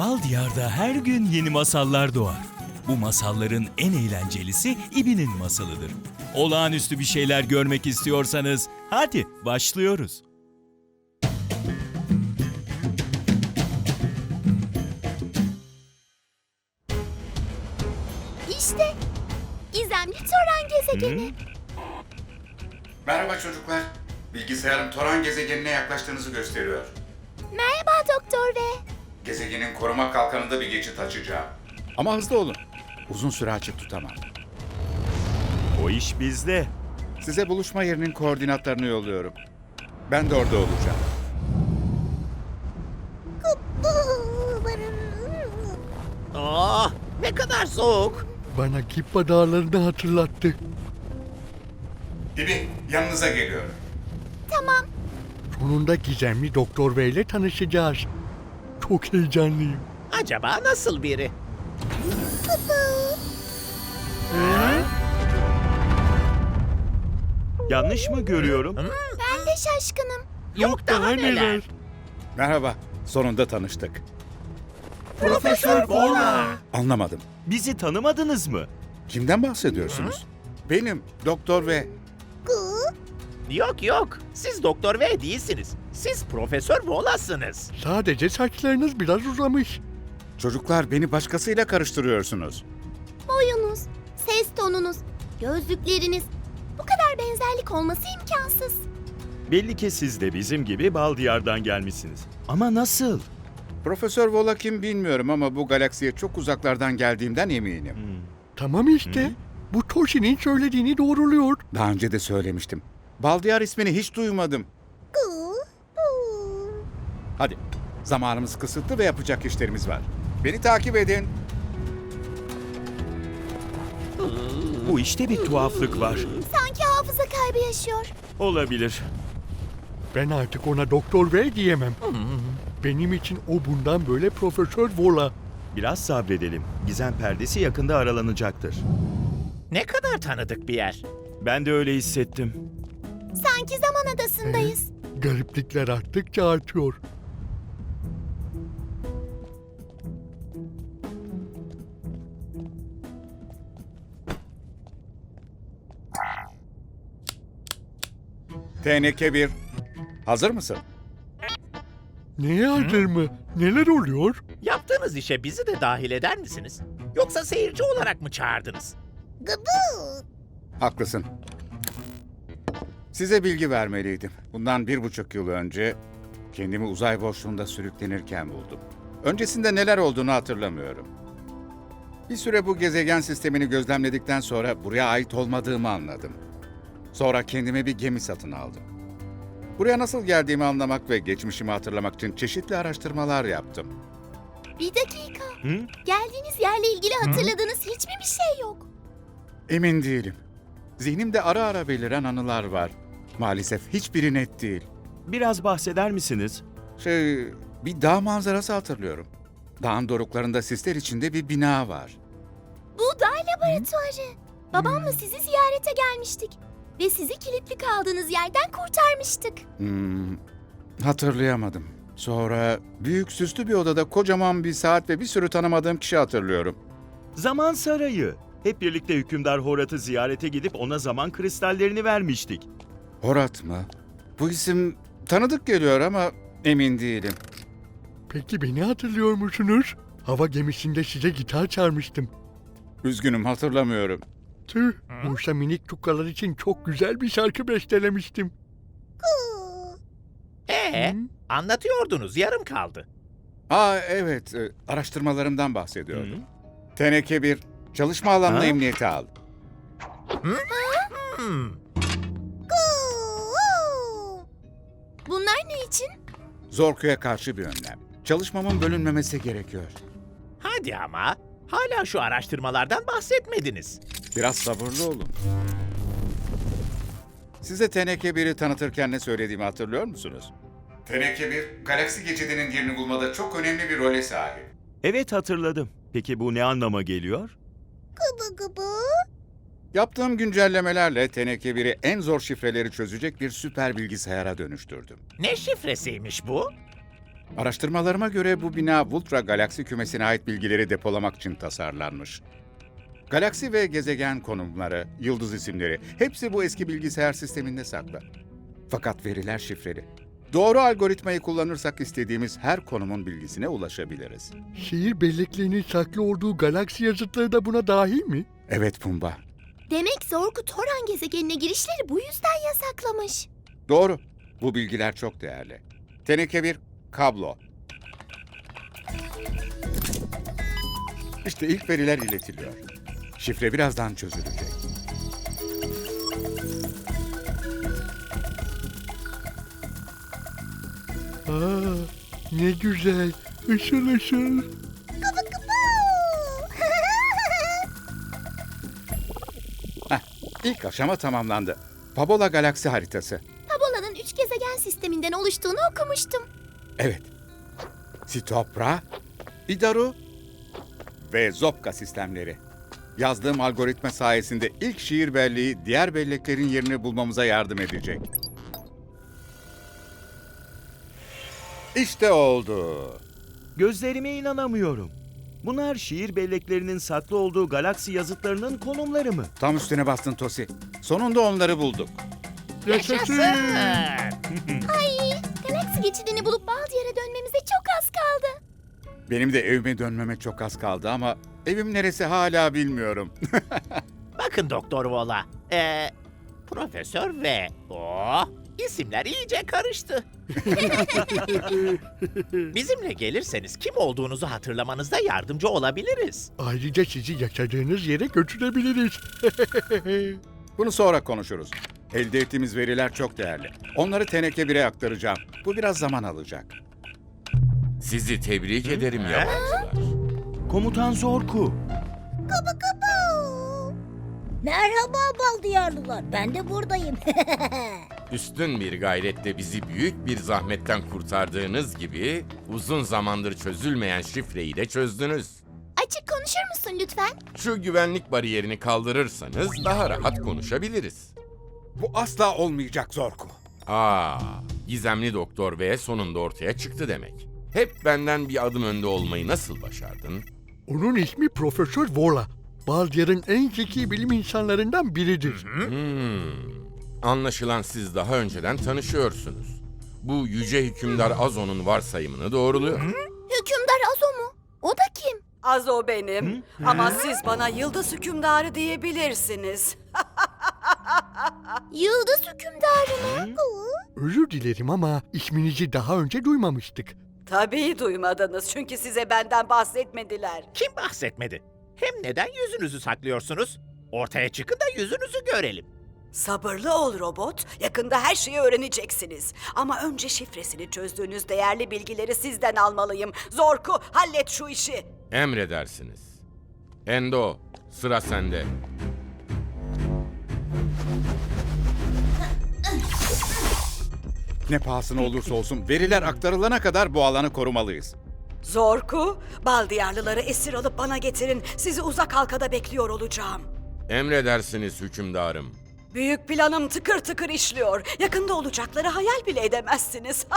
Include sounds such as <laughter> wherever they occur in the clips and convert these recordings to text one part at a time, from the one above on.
Bal Diyar'da her gün yeni masallar doğar. Bu masalların en eğlencelisi İbi'nin masalıdır. Olağanüstü bir şeyler görmek istiyorsanız hadi başlıyoruz. İşte gizemli Toran gezegeni. Merhaba çocuklar. Bilgisayarım Toran gezegenine yaklaştığınızı gösteriyor. Merhaba Doktor V. Gezegenin koruma kalkanında bir geçit açacağım. Ama hızlı olun. Uzun süre açık tutamam. O iş bizde. Size buluşma yerinin koordinatlarını yolluyorum. Ben de orada olacağım. Aa, ne kadar soğuk. Bana Kippa dağlarını hatırlattı. Gibi yanınıza geliyorum. Tamam. Sonunda gizemli Doktor ile tanışacağız. Çok heyecanlıyım. Acaba nasıl biri? Yanlış mı görüyorum? Ben de şaşkınım. Yok daha neler? Merhaba. Sonunda tanıştık. Profesör Bola. Anlamadım. Bizi tanımadınız mı? Kimden bahsediyorsunuz? Benim Doktor ve Yok yok. Siz Doktor V değilsiniz. Siz Profesör Vola'sınız. Sadece saçlarınız biraz uzamış. çocuklar beni başkasıyla karıştırıyorsunuz. Boyunuz, ses tonunuz, gözlükleriniz. Bu kadar benzerlik olması imkansız. Belli ki siz de bizim gibi Bal Diyar'dan gelmişsiniz. Ama nasıl? Profesör Vola kim bilmiyorum ama bu galaksiye çok uzaklardan geldiğimden eminim. Tamam işte. Bu Toshi'nin söylediğini doğruluyor. Daha önce de söylemiştim. Baldiyar ismini hiç duymadım. Hadi. Zamanımız kısıtlı ve yapacak işlerimiz var. Beni takip edin. Bu işte bir tuhaflık var. Sanki hafıza kaybı yaşıyor. Olabilir. Ben artık ona Doktor V diyemem. Benim için o bundan böyle Profesör Vola. Biraz sabredelim. Gizem perdesi yakında aralanacaktır. Ne kadar tanıdık bir yer. Ben de öyle hissettim. Sanki zaman adasındayız. Gariplikler arttıkça artıyor. TNK 1. Hazır mısın? Neye hazır mı? Neler oluyor? Yaptığınız işe bizi de dahil eder misiniz? Yoksa seyirci olarak mı çağırdınız? Haklısın. Size bilgi vermeliydim. Bundan bir buçuk yıl önce kendimi uzay boşluğunda sürüklenirken buldum. Öncesinde neler olduğunu hatırlamıyorum. Bir süre bu gezegen sistemini gözlemledikten sonra buraya ait olmadığımı anladım. Sonra kendime bir gemi satın aldım. Buraya nasıl geldiğimi anlamak ve geçmişimi hatırlamak için çeşitli araştırmalar yaptım. Bir dakika. Hı? Geldiğiniz yerle ilgili hatırladığınız hiç mi bir şey yok? Emin değilim. Zihnimde ara ara beliren anılar var. Maalesef hiçbiri net değil. Biraz bahseder misiniz? Şey, bir dağ manzarası hatırlıyorum. Dağın doruklarında sisler içinde bir bina var. Bu dağ laboratuvarı. Babamla sizi ziyarete gelmiştik. Ve sizi kilitli kaldığınız yerden kurtarmıştık. Hmm, hatırlayamadım. Sonra büyük süslü bir odada kocaman bir saat ve bir sürü tanımadığım kişi hatırlıyorum. Zaman Sarayı. Hep birlikte hükümdar Horat'ı ziyarete gidip ona zaman kristallerini vermiştik. Horat mı? Bu isim tanıdık geliyor ama emin değilim. Peki beni hatırlıyor musunuz? Hava gemisinde size gitar çalmıştım. Üzgünüm hatırlamıyorum. Tüh, oysa minik tukkalar için çok güzel bir şarkı bestelemiştim. Ee, anlatıyordunuz yarım kaldı. Aa evet, e, araştırmalarımdan bahsediyordum. Teneke 1, çalışma alanına Ha? emniyete al. Hmm, Bunlar ne için? Zorku'ya karşı bir önlem. Çalışmamın bölünmemesi gerekiyor. hadi ama. Hala şu araştırmalardan bahsetmediniz. Biraz sabırlı olun. Size Teneke 1'i tanıtırken ne söylediğimi hatırlıyor musunuz? Teneke 1, galaksi geçidinin yerini bulmada çok önemli bir role sahip. Evet hatırladım. Peki bu ne anlama geliyor? Yaptığım güncellemelerle Teneke 1'i en zor şifreleri çözecek bir süper bilgisayara dönüştürdüm. Ne şifresiymiş bu? Araştırmalarıma göre bu bina Vultra galaksi kümesine ait bilgileri depolamak için tasarlanmış. Galaksi ve gezegen konumları, yıldız isimleri hepsi bu eski bilgisayar sisteminde saklı. Fakat veriler şifreli. Doğru algoritmayı kullanırsak istediğimiz her konumun bilgisine ulaşabiliriz. Şehir belleklerinin saklı olduğu galaksi yazıtları da buna dahil mi? Evet Pumba. Demek Zorku Toran gezegenine girişleri bu yüzden yasaklamış. Doğru. Bu bilgiler çok değerli. Teneke bir kablo. İşte ilk veriler iletiliyor. Şifre birazdan çözülecek. Aa, ne güzel. Işıl ışıl. <laughs> Heh, ilk aşama tamamlandı. Pabola galaksi haritası. Pabola'nın üç gezegen sisteminden oluştuğunu okumuştum. Evet. Sitopra, Idaru ve Zopka sistemleri. Yazdığım algoritma sayesinde ilk şiir belleği diğer belleklerin yerini bulmamıza yardım edecek. İşte oldu. Gözlerime inanamıyorum. Bunlar şiir belleklerinin saklı olduğu galaksi yazıtlarının konumları mı? Tam üstüne bastın Tosi. Sonunda onları bulduk. Yaşasın. Ay, galaksi geçidini bulup Baldiyar'a dönmemize çok az kaldı. Benim de evime dönmeme çok az kaldı ama evim neresi hala bilmiyorum. <laughs> Bakın Doktor Vola. Ee, Profesör ve... Oh, isimler iyice karıştı. <laughs> Bizimle gelirseniz kim olduğunuzu hatırlamanızda yardımcı olabiliriz. Ayrıca sizi yaşadığınız yere götürebiliriz. <laughs> Bunu sonra konuşuruz. Elde ettiğimiz veriler çok değerli. Onları teneke bire aktaracağım. Bu biraz zaman alacak. Sizi tebrik ederim yabancılar. Komutan Zorku. Merhaba baldiyarlılar. Ben de buradayım. <laughs> Üstün bir gayretle bizi büyük bir zahmetten kurtardığınız gibi uzun zamandır çözülmeyen şifreyi de çözdünüz. Açık konuşur musun lütfen? Şu güvenlik bariyerini kaldırırsanız daha rahat konuşabiliriz. Bu asla olmayacak Zorku. Aa, gizemli doktor V sonunda ortaya çıktı demek. Hep benden bir adım önde olmayı nasıl başardın? Onun ismi Profesör Vola. Baldiyar'ın en zeki bilim insanlarından biridir. Hmm, anlaşılan siz daha önceden tanışıyorsunuz. Bu yüce hükümdar Azo'nun varsayımını doğruluyor. Hükümdar Azo mu? O da kim? Az o benim. Ama siz bana yıldız hükümdarı diyebilirsiniz. <laughs> Yıldız hükümdarı mı? Özür dilerim ama isminizi daha önce duymamıştık. Tabii duymadınız çünkü size benden bahsetmediler. Kim bahsetmedi? Hem neden yüzünüzü saklıyorsunuz? Ortaya çıkın da yüzünüzü görelim. Sabırlı ol robot. Yakında her şeyi öğreneceksiniz. Ama önce şifresini çözdüğünüz değerli bilgileri sizden almalıyım. Zorku hallet şu işi. Emredersiniz. Endo, sıra sende. Ne pahasına olursa olsun veriler aktarılana kadar bu alanı korumalıyız. Zorku, baldiyarlıları esir alıp bana getirin. Sizi uzak halkada bekliyor olacağım. Emredersiniz hükümdarım. Büyük planım tıkır tıkır işliyor. Yakında olacakları hayal bile edemezsiniz. <laughs>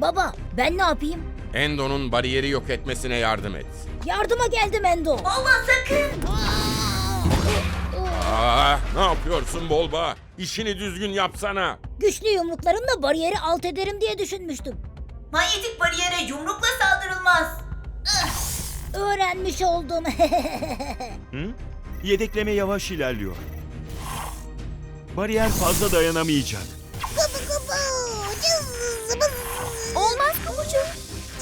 Baba ben ne yapayım? Endo'nun bariyeri yok etmesine yardım et. Yardıma geldim Endo. Olmaz sakın. Ne yapıyorsun Bolba? İşini düzgün yapsana. Güçlü yumruklarımla bariyeri alt ederim diye düşünmüştüm. Manyetik bariyere yumrukla saldırılmaz. Öğrenmiş oldum. <laughs> Hı? Yedekleme yavaş ilerliyor. Bariyer fazla dayanamayacak. Olmaz Kumucu.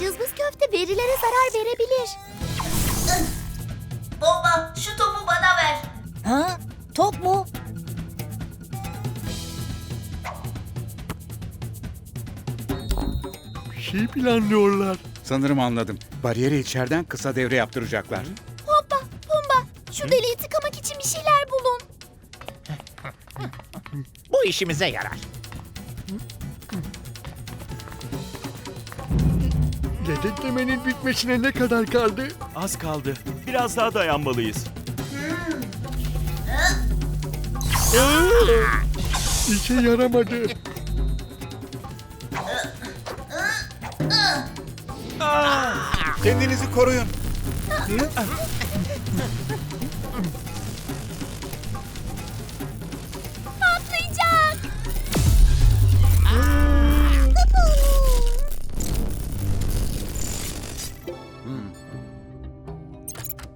Cızbız köfte verilere zarar verebilir. Baba şu topu bana ver. ha? Top mu? Bir şey planlıyorlar. Sanırım anladım. Bariyeri içeriden kısa devre yaptıracaklar. Hoppa Pumba şu deliği tıkamak için bir şeyler bulun. <laughs> Bu işimize yarar. Yedeklemenin bitmesine ne kadar kaldı? Az kaldı. Biraz daha dayanmalıyız. İşe yaramadı. Kendinizi koruyun. Patlayacak.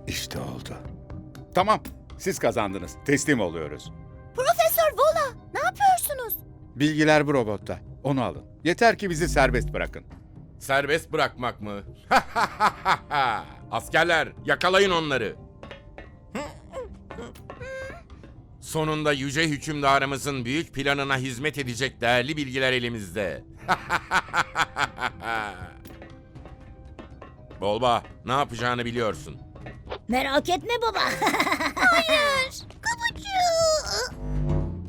İşte oldu. Tamam, siz kazandınız. Teslim oluyoruz. Bilgiler bu robotta. Onu alın. Yeter ki bizi serbest bırakın. Serbest bırakmak mı? <laughs> Askerler yakalayın onları. Sonunda yüce hükümdarımızın büyük planına hizmet edecek değerli bilgiler elimizde. <laughs> Bolba, ne yapacağını biliyorsun. Merak etme baba.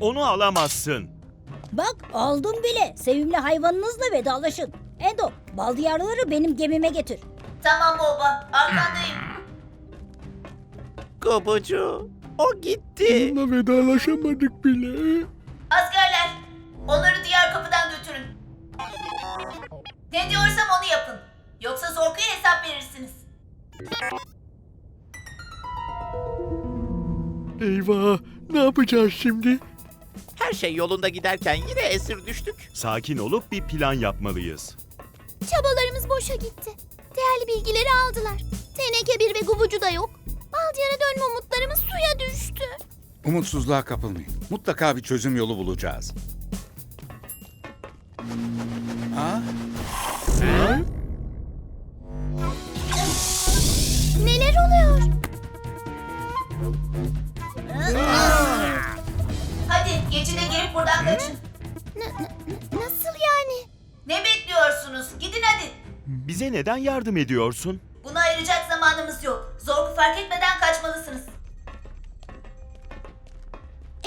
<laughs> Onu alamazsın. Bak aldım bile. Sevimli hayvanınızla vedalaşın. Endo, bal diyarları benim gemime getir. Tamam baba, arkandayım. Gobucu, o gitti. Onunla vedalaşamadık bile. Askerler, onları diğer kapıdan götürün. Ne diyorsam onu yapın. Yoksa Zorku'ya hesap verirsiniz. Eyvah, ne yapacağız şimdi? Her şey yolunda giderken yine esir düştük. Sakin olup bir plan yapmalıyız. Çabalarımız boşa gitti. Değerli bilgileri aldılar. Teneke bir ve gubucu da yok. Baldiyara dönme umutlarımız suya düştü. Umutsuzluğa kapılmayın. Mutlaka bir çözüm yolu bulacağız. Ha? Neler oluyor? Buradan kaçın. Nasıl yani? Ne bekliyorsunuz? Gidin hadi. Bize neden yardım ediyorsun? Buna ayıracak zamanımız yok. Zorku fark etmeden kaçmalısınız.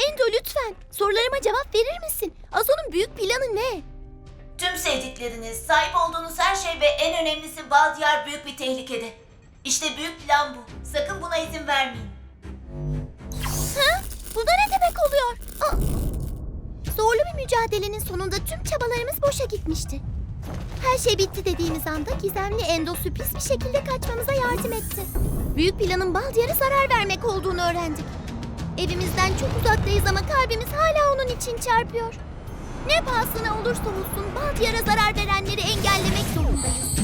Endo lütfen sorularıma cevap verir misin? Azo'nun büyük planı ne? Tüm sevdikleriniz, sahip olduğunuz her şey ve en önemlisi Baldiyar büyük bir tehlikede. İşte büyük plan bu. Sakın buna izin vermeyin. Ha? Bu da ne demek oluyor? Aa! Zorlu bir mücadelenin sonunda tüm çabalarımız boşa gitmişti. Her şey bitti dediğimiz anda gizemli Endo sürpriz bir şekilde kaçmamıza yardım etti. Büyük planın Baldiyar'a zarar vermek olduğunu öğrendik. Evimizden çok uzaktayız ama kalbimiz hala onun için çarpıyor. Ne pahasına olursa olsun Baldiyar'a zarar verenleri engellemek zorundayız.